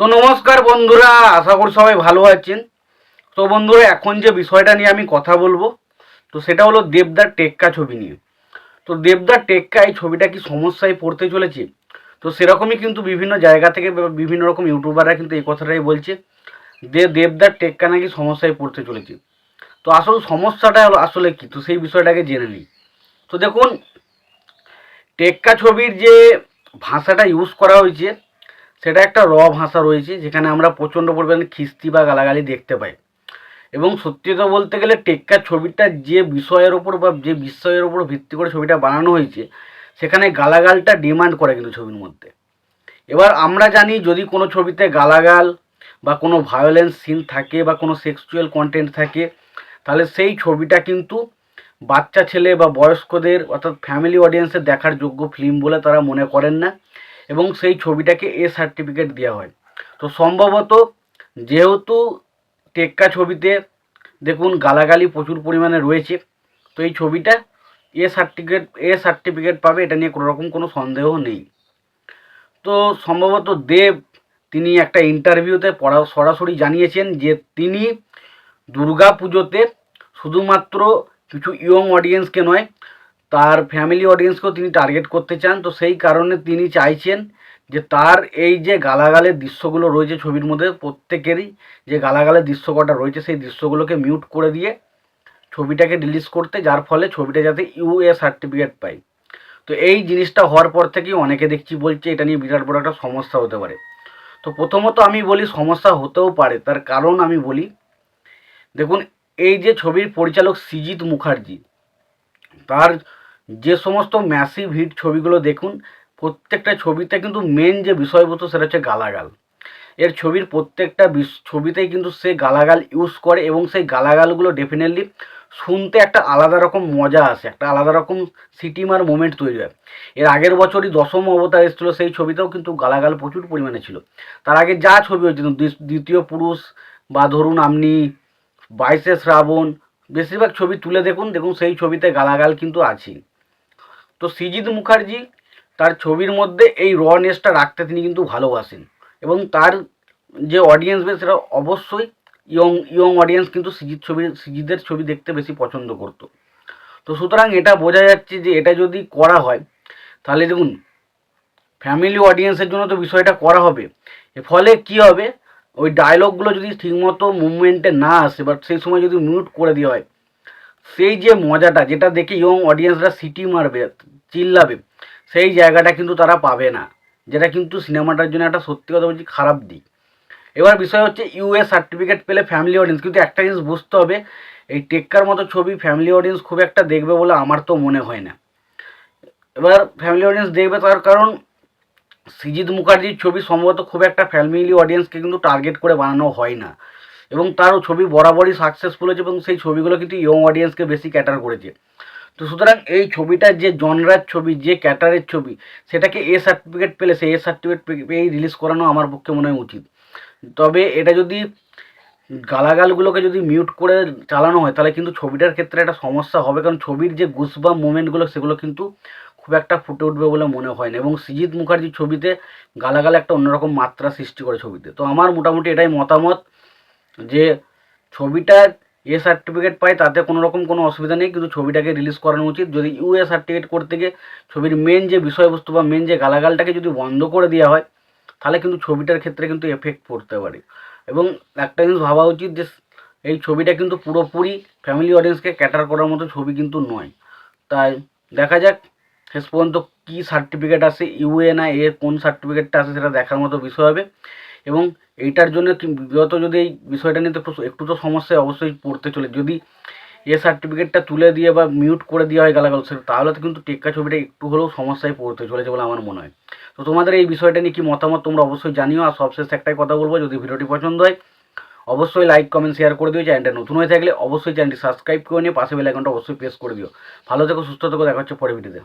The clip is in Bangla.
তো নমস্কার বন্ধুরা, আশা করি সবাই ভালো আছেন। তো বন্ধুরা, এখন যে বিষয়টা নিয়ে আমি কথা বলব, তো সেটা হলো দেবদার টেক্কা ছবি নিয়ে। তো দেবদার টেক্কা এই ছবিটা কি সমস্যায় পড়তে চলেছে? তো সেরকমই কিন্তু বিভিন্ন জায়গা থেকে বিভিন্ন রকম ইউটিউবাররা কিন্তু এই কথাটাই বলছে যে দেবদার টেক্কা নাকি সমস্যায় পড়তে চলেছে। তো আসল সমস্যাটা আসলে কি? তো সেই বিষয়টাকে জেনে নিই। তো দেখুন, টেক্কা ছবির যে ভাষাটা ইউজ করা হয়েছে সেটা একটা র ভাষা রয়েছে, যেখানে আমরা প্রচণ্ড পরিমাণে খিস্তি বা গালাগালি দেখতে পাই। এবং সত্যি কথা বলতে গেলে টেক্কা ছবিটা যে বিষয়ের ওপর বা যে বিষয়ের ওপর ভিত্তি করে ছবিটা বানানো হয়েছে, সেখানে গালাগালটা ডিমান্ড করে কিন্তু ছবির মধ্যে। এবার আমরা জানি যদি কোনো ছবিতে গালাগাল বা কোনো ভায়োলেন্স সিন থাকে বা কোনো সেক্সুয়াল কন্টেন্ট থাকে, তাহলে সেই ছবিটা কিন্তু বাচ্চা ছেলে বা বয়স্কদের অর্থাৎ ফ্যামিলি অডিয়েন্সের দেখার যোগ্য ফিল্ম বলে তারা মনে করেন না। এবং সেই ছবিটাকে এ সার্টিফিকেট দেওয়া হয়। তো সম্ভবত যেহেতু টেক্কা ছবিতে দেখুন গালাগালি প্রচুর পরিমাণে রয়েছে, তো এই ছবিটা এ সার্টিফিকেট এ সার্টিফিকেট পাবে, এটা নিয়ে কোনো রকম কোনো সন্দেহ নেই। তো সম্ভবত দেব তিনি একটা ইন্টারভিউতে পড়া, সরাসরি জানিয়েছেন যে তিনি দুর্গা পুজোতে শুধুমাত্র কিছু ইয়ং অডিয়েন্সকে নয় তার ফ্যামিলি অডিয়েন্সকেও তিনি টার্গেট করতে চান। তো সেই কারণে তিনি চাইছেন যে তার এই যে গালাগালের দৃশ্যগুলো রয়েছে ছবির মধ্যে, প্রত্যেকেরই যে গালাগালের দৃশ্য কটা রয়েছে, সেই দৃশ্যগুলোকে মিউট করে দিয়ে ছবিটাকে রিলিজ করতে, যার ফলে ছবিটা যাতে ইউএ সার্টিফিকেট পায়। তো এই জিনিসটা হওয়ার পর থেকেই অনেকে দেখছি বলছে, এটা নিয়ে বিরাট বড় একটা সমস্যা হতে পারে। তো প্রথমত আমি বলি, সমস্যা হতেও পারে। তার কারণ আমি বলি, দেখুন, এই যে ছবির পরিচালক সৃজিত মুখার্জি, তার যে সমস্ত ম্যাসিভ হিট ছবিগুলো দেখুন, প্রত্যেকটা ছবিতে কিন্তু মেন যে বিষয়বস্তু সেটা হচ্ছে গালাগাল। এর ছবির প্রত্যেকটা ছবিতেই কিন্তু সে গালাগাল ইউজ করে এবং সেই গালাগালগুলো ডেফিনেটলি শুনতে একটা আলাদা রকম মজা আসে, একটা আলাদা রকম সিটিমার মোমেন্ট তৈরি হয়। এর আগের বছরই দশম অবতার এসেছিল সেই ছবিতেও কিন্তু গালাগাল প্রচুর পরিমাণে ছিল। তার আগে যা ছবি হয়েছিল দ্বিতীয় পুরুষ বা ধরুন আপনি বাইশে শ্রাবণ, বেশিরভাগ ছবি তুলে দেখুন দেখুন সেই ছবিতে গালাগাল কিন্তু আছেই। তো সৃজিত মুখার্জি তার ছবির মধ্যে এই রনেসটা রাখতে তিনি কিন্তু ভালোবাসেন। এবং তার যে অডিয়েন্স বেস সেটা অবশ্যই ইয়ং ইয়ং অডিয়েন্স কিন্তু সৃজিত ছবি সৃজিতের ছবি দেখতে বেশি পছন্দ করতো। তো সুতরাং এটা বোঝা যাচ্ছে যে এটা যদি করা হয়, তাহলে দেখুন ফ্যামিলি অডিয়েন্সের জন্য তো বিষয়টা করা হবে। ফলে কি হবে? ওই ডায়লগগুলো যদি ঠিকমতো মুভমেন্টে না আসে বাট সেই সময় যদি মিউট করে দেওয়া হয়, সেই যে মজাটা, যেটা দেখে ইয়ং অডিয়েন্সরা সিটি মারবে চিল্লাবে। সেই জায়গাটা কিন্তু তারা পাবে না। যেটা কিন্তু সিনেমাটার জন্য একটা সত্যি কথা বলছি খারাপ দিক। এবার বিষয় হচ্ছে ইউএস সার্টিফিকেট পেলে ফ্যামিলি অডিয়েন্স কিন্তু একটা জিনিস বুঝতে হবে, এই টেক্কার মতো ছবি ফ্যামিলি অডিয়েন্স খুব একটা দেখবে বলে আমার তো মনে হয় না। এবার ফ্যামিলি অডিয়েন্স দেখবে তার কারণ সৃজিত মুখার্জির ছবি সম্ভবত খুব একটা ফ্যামিলি অডিয়েন্সকে কিন্তু টার্গেট করে বানানো হয় না। এবং তারও ছবি বরাবরই সাকসেসফুল হয়েছে এবং সেই ছবিগুলো কিন্তু ইয়ং অডিয়েন্সকে বেশি ক্যাটার করেছে। তো সুতরাং এই ছবিটার যে জনরার ছবি, যে ক্যাটারের ছবি, সেটাকে এ সার্টিফিকেট পেলে সে এ সার্টিফিকেট পেয়েই রিলিজ করানো আমার পক্ষে মনে হয় উচিত। তবে এটা যদি গালাগালগুলোকে যদি মিউট করে চালানো হয়, তাহলে কিন্তু ছবিটার ক্ষেত্রে একটা সমস্যা হবে, কারণ ছবির যে গুসবা মুভমেন্টগুলো সেগুলো কিন্তু খুব একটা ফুটে উঠবে বলে মনে হয় না। এবং সৃজিত মুখার্জির ছবিতে গালাগাল একটা অন্যরকম মাত্রা সৃষ্টি করে ছবিতে। তো আমার মোটামুটি এটাই মতামত যে ছবিটার এ সার্টিফিকেট পায়, তাতে কোনো রকম কোনো অসুবিধা নেই, কিন্তু ছবিটাকে রিলিজ করানো উচিত। যদি ইউএ সার্টিফিকেট করতে গিয়ে ছবির মেন যে বিষয়বস্তু বা মেন যে গালাগালটাকে যদি বন্ধ করে দেওয়া হয়, তাহলে কিন্তু ছবিটার ক্ষেত্রে কিন্তু এফেক্ট পড়তে পারে। এবং একটা জিনিস ভাবা উচিত যে, এই ছবিটা কিন্তু পুরোপুরি ফ্যামিলি অডিয়েন্সকে ক্যাটার করার মতো ছবি কিন্তু নয়। তাই দেখা যাক, শেষ পর্যন্ত কী সার্টিফিকেট আসে ইউএ না এ কোন সার্টিফিকেটটা আসে সেটা দেখার মতো বিষয় হবে। এবং এইটার জন্য বিগত যদি এই বিষয়টা নিয়ে একটু একটু তো সমস্যায় অবশ্যই পড়তে চলে। যদি এ সার্টিফিকেটটা তুলে দিয়ে বা মিউট করে দেওয়া হয় গালাগাল, সেটা তাহলে তো কিন্তু টেক্কা ছবিটা একটু হলেও সমস্যায় পড়তে চলেছে বলে আমার মনে হয়। তো তোমাদের এই বিষয়টা নিয়ে কি মতামত তোমরা অবশ্যই জানিও। আর সবশেষ একটাই কথা বলব, যদি ভিডিওটি পছন্দ হয়, অবশ্যই লাইক কমেন্ট শেয়ার করে দিও। চ্যানেলটা নতুন হয়ে থাকলে অবশ্যই চ্যানেলটি সাবস্ক্রাইব করে নিয়ে পাশে বেল আইকনটা অবশ্যই প্রেস করে দিও। ভালো থেকো, সুস্থ থেকো। দেখা হচ্ছে পরে ভিডিওতে